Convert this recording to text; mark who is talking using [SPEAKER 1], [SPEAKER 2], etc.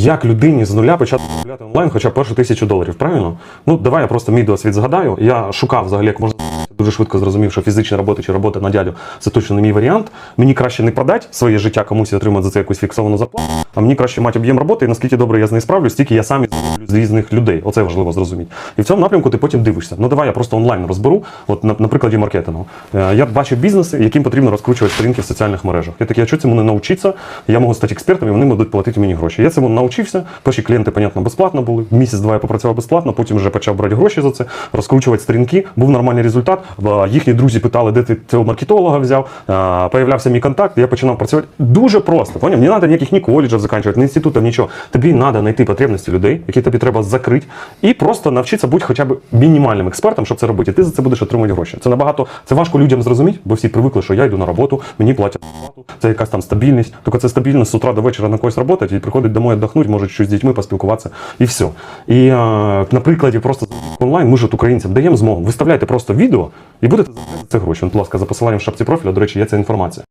[SPEAKER 1] Як людині з нуля почати заробляти онлайн хоча б першу тисячу доларів, правильно? Ну давай я просто мій досвід згадаю. Я шукав взагалі, як можна дуже швидко зрозумів, що фізична робота чи робота на дядю це точно не мій варіант. Мені краще не продати своє життя комусь і отримати за це якусь фіксовану зарплату, а мені краще мати об'єм роботи, і наскільки добре я з нею справлюсь, стільки я сам з різних людей. Оце важливо зрозуміти. І в цьому напрямку ти потім дивишся. Ну давай я просто онлайн розберу. От на, на прикладі маркетингу. Е, Я бачив бізнеси, яким потрібно розкручувати сторінки в соціальних мережах. Я такий, а що цьому не навчитися? Я можу стати експертом, і вони будуть платити мені гроші. Я цьому навчився. Перші клієнти, понятно, безплатно були. Місяць-два я попрацював безплатно, потім вже почав брати гроші за це, розкручувати сторінки. Був нормальний результат. Їхні друзі питали, де ти цього маркетолога взяв. Появлявся мій контакт, я починав працювати. Дуже просто. Поняв? Не треба ніяких ні коледжів закінчувати, ні інститутів, нічого. Тобі треба знайти потребності людей, які тобі треба закрити, і просто навчитися бути хоча б мінімальним експертом, щоб це робити. І ти за це будеш отримувати гроші. Це набагато це важко людям зрозуміти, бо всі привикли, що я йду на роботу, мені платять зарплату, це якась там стабільність. Тільки це стабільність з утра до вечора на когось працювати і приходить домой віддохнути, може щось з дітьми поспілкуватися, і все. І е, на прикладі просто онлайн ми ж от українцям даємо змогу. Виставляйте просто відео і будете заробляти за це гроші. Будь ласка, за посиланням в шапці профіля, до речі, є ця інформація.